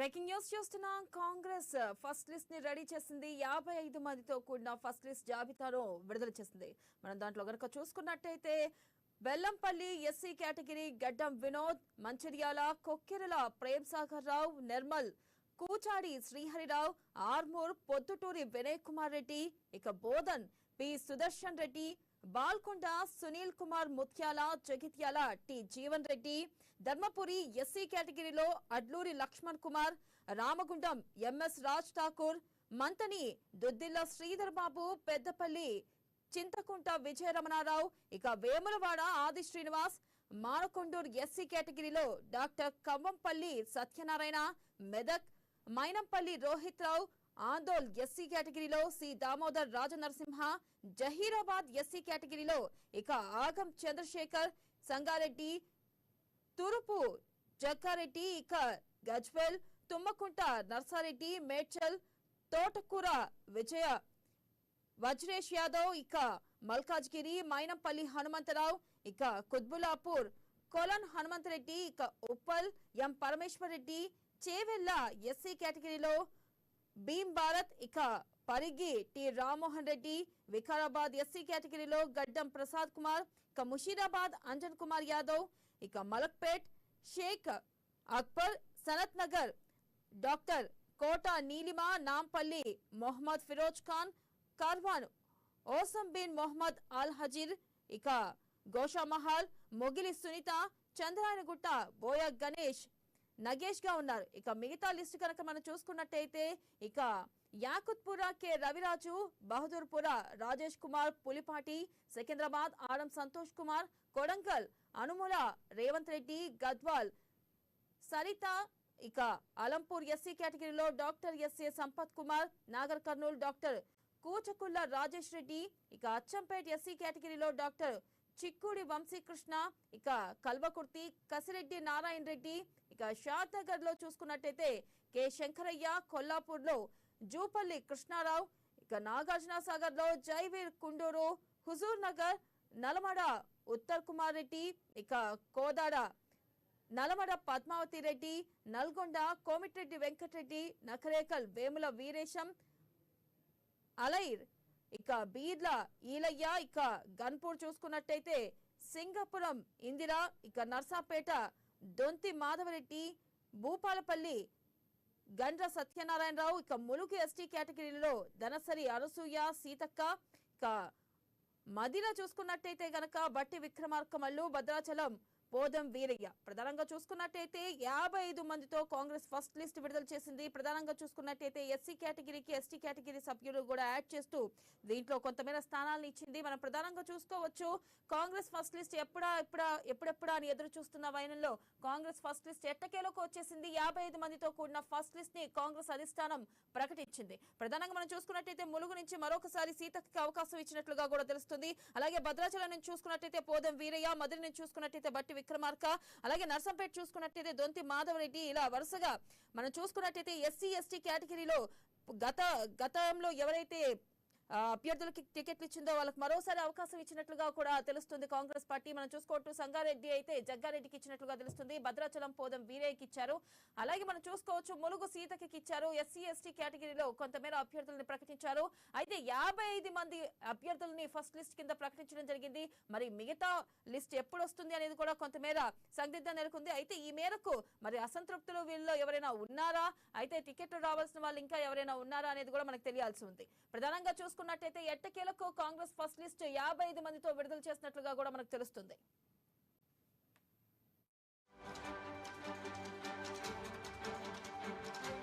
Breaking news చూస్తున్న. Congress first లిస్ట్ని ready చేసింది. యాభై ఐదు మందితో కూడిన ఫస్ట్ లిస్ట్ జాబితాను విడుదల చేసింది. మనం దాంట్లో గనక చూసుకున్నట్టయితే బెల్లంపల్లి ఎస్సీ కేటగిరీ గడ్డం వినోద్ మంచిర్యాల కొక్కెరల ప్రేమ్ సాగర్ రావు నిర్మల్ కూచాడి శ్రీహరిరావు ఆర్మూర్ పొద్దుటూరి వినయ్ కుమార్ రెడ్డి ఇక Bodhan P. Sudarshan Reddy Balkonda Sunil Kumar Muthyala Jagtial T. Jeevan Reddy Dharmapuri SC కేటగిరీలో అడ్లూరి లక్ష్మణ్ కుమార్ రామగుండం ఎంఎస్ రాజ్ ఠాకూర్ మంతని దుద్దిల్ల శ్రీధర్ బాబు పెద్దపల్లి చింతకుంట విజయరమణారావు ఇక వేములవాడ ఆది శ్రీనివాస్ మారకొండూర్ ఎస్సీ కేటగిరీలో డాక్టర్ కవ్వంపల్లి సత్యనారాయణ మెదక్ మైనంపల్లి రోహిత్ రావు ఆందోల్ ఎస్సీ కేటగిరీలో సి దామోదర్ రాజనరసింహ జహీరాబాద్ ఎస్సీ కేటగిరీలో ఇక ఆగం చంద్రశేఖర్ సంగారెడ్డి తురుపు జక్కారెడ్డి ఇక గజ్వెల్ తుమ్మకుంట నర్సారెడ్డి మేడ్చల్ తోటకూర విజయ వజ్రేష్ యాదవ్ ఇక మల్కాజ్గిరి మైనంపల్లి హనుమంతరావు ఇక కుత్బులాపూర్ కొలన్ హనుమంతరెడ్డి ఇక ఉప్పల్ ఎం పరమేశ్వర్ రెడ్డి చేవెల్ల ఎస్సీ కేటగిరీలో భీమ్ భారత్ ఇక పరిగి టి రామ్మోహన్ రెడ్డి వికారాబాద్ ఎస్సీ కేటగిరీలో గడ్డం ప్రసాద్ కుమార్ ఇక ముషీరాబాద్ అంజన్ కుమార్ యాదవ్ ఇక మలక్పేట్ షేక్ అక్బర్ సనత్ నగర్ డాక్టర్ కోట నీలిమా నాంపల్లి మొహమ్మద్ ఫిరోజ్ ఖాన్ కార్వాన్ ఓసం బిన్ మొహమ్మద్ అల్ హజీర్ ఇక గోషామహల్ మొగిలి సునీత చంద్రాయనగుట్ట బోయ గణేష్ నగేష్గా ఉన్నారు. ఇక మిగతా లిస్టు కనుక మనం చూసుకున్నట్టయితే ఇక యాకుత్పుర కె. రవిరాజు బహదూర్పుర రాజేష్ కుమార్ పులిపాటి సికింద్రాబాద్ ఆడం సంతోష్ కుమార్ కొడంకల్ అనుముల రేవంత్ రెడ్డి గద్వాల్ సరిత ఇక అలంపూర్ ఎస్సీ కేటగిరీలో doctor SA Sampath Kumar Nagar Kurnool doctor Kuchakulla Rajesh Reddy ఇక అచ్చంపేట్ ఎస్సీ కేటగిరీలో డాక్టర్ చిక్కుడి వంశీకృష్ణ ఇక కల్వకుర్తి కసిరెడ్డి నారాయణ రెడ్డి ఇక షాద్నగర్లో చూసుకున్నట్టయితే కె. శంకరయ్య కొల్లాపూర్లో జూపల్లి కృష్ణారావు ఇక నాగార్జున సాగర్లో జైవీర్ కుండూరు హుజూర్ నగర్ నలమడ ఉత్తర్ కుమార్ రెడ్డి ఇక కోదాడ నలమడ పద్మావతి రెడ్డి నల్గొండ కోమిటిరెడ్డి వెంకటరెడ్డి నకరేకల్ వేముల వీరేశం అలైర్ ఇక బీద్ల ఈలయ్య ఇక గన్పూర్ చూసుకున్నట్టయితే సింగపురం ఇందిరా ఇక నర్సాపేట దొంతి మాధవరెడ్డి భూపాలపల్లి గండ్ర సత్యనారాయణరావు ఇక ములుగు ఎస్టీ కేటగిరీలో ధనసరి అనసూయ సీతక్క ఇక మదిన చూసుకున్నట్టయితే గనక బట్టి విక్రమార్కమల్లు భద్రాచలం పోదం వీరయ్య. ప్రధానంగా చూసుకున్నట్టయితే యాభై ఐదు మందితో కాంగ్రెస్ ఫస్ట్ లిస్ట్ విడుదల చేసింది. ప్రధానంగా చూసుకున్నట్టయితే ఎస్సీ కేటగిరీకి ఎస్టీ కేటగిరీ సభ్యులు కూడా యాడ్ చేస్తూ దీంట్లో కొంతమేర స్థానాలను ఇచ్చింది. మనం ప్రధానంగా చూసుకోవచ్చు కాంగ్రెస్ ఫస్ట్ లిస్ట్ ఎప్పుడా ఎప్పుడా ఎప్పుడెప్పుడా అని ఎదురు చూస్తున్న వైనంలో కాంగ్రెస్ ఫస్ట్ లిస్ట్ ఎట్టకేలోకి వచ్చేసింది. యాభై ఐదు మందితో కూడిన ఫస్ట్ లిస్ట్ని కాంగ్రెస్ అధిష్టానం ప్రకటించింది. ప్రధానంగా మనం చూసుకున్నట్టయితే ములుగు నుంచి మరొకసారి సీతకి అవకాశం ఇచ్చినట్లుగా కూడా తెలుస్తుంది. అలాగే భద్రాచలం నుంచి చూసుకున్నట్టయితే పోదం వీరయ్య మధురి నుంచి చూసుకున్నట్టయితే బట్టి విక్రమార్క. అలాగే నర్సంపేట చూసుకున్నట్టయితే దొంతి మాధవరెడ్డి ఇలా వరుసగా మనం చూసుకున్నట్టయితే ఎస్సీ ఎస్టీ కేటగిరీలో గత గతంలో ఎవరైతే అభ్యర్థులకి టికెట్లు ఇచ్చిందో వాళ్ళకి మరోసారి అవకాశం ఇచ్చినట్లుగా కూడా తెలుస్తుంది. కాంగ్రెస్ పార్టీ మనం చూసుకోవచ్చు సంగారెడ్డి అయితే జగ్గారెడ్డికి ఇచ్చినట్లుగా తెలుస్తుంది. భద్రాచలం పోదం వీరయ్యకి ఇచ్చారు. అలాగే మనం చూసుకోవచ్చు ములుగు సీతకి ఇచ్చారు. ఎస్సీ ఎస్టీ కేటగిరీలో కొంతమేర అభ్యర్థులను ప్రకటించారు. అయితే యాభై ఐదు మంది అభ్యర్థులని ఫస్ట్ లిస్ట్ కింద ప్రకటించడం జరిగింది. మరి మిగతా లిస్ట్ ఎప్పుడు వస్తుంది అనేది కూడా కొంతమేర సందిగ్ధం నెలకొంది. అయితే ఈ మేరకు మరి అసంతృప్తులు వీళ్ళలో ఎవరైనా ఉన్నారా? అయితే టికెట్లు రావాల్సిన వాళ్ళు ఇంకా ఎవరైనా ఉన్నారా అనేది కూడా మనకు తెలియాల్సి ఉంది. ప్రధానంగా చూసుకున్నట్టయితే ఎట్టకేలకు కాంగ్రెస్ ఫస్ట్ లిస్ట్ యాభై ఐదు మందితో విడుదల చేసినట్లుగా కూడా మనకు తెలుస్తుంది.